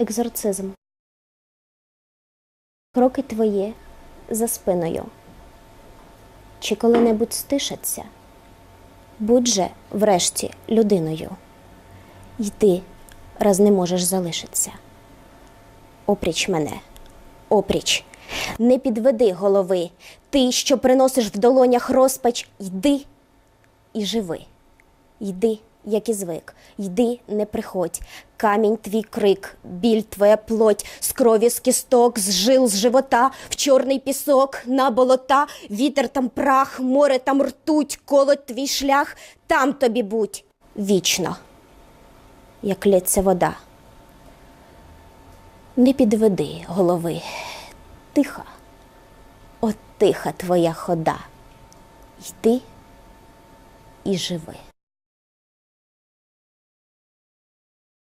Екзорцизм. Кроки твої за спиною. Чи коли-небудь стишаться? Будь же, врешті, людиною. Йди, раз не можеш залишитися. Опріч мене, опріч. Не підведи голови. Ти, що приносиш в долонях розпач, йди і живи. Йди, як і звик, йди, не приходь. Камінь твій крик, біль твоя плоть, з крові з кісток, з жил з живота, в чорний пісок, на болота, вітер там прах, море там ртуть, колоть твій шлях, там тобі будь вічно, як лється вода. Не підведи голови, тиха, от тиха твоя хода. Йди і живи.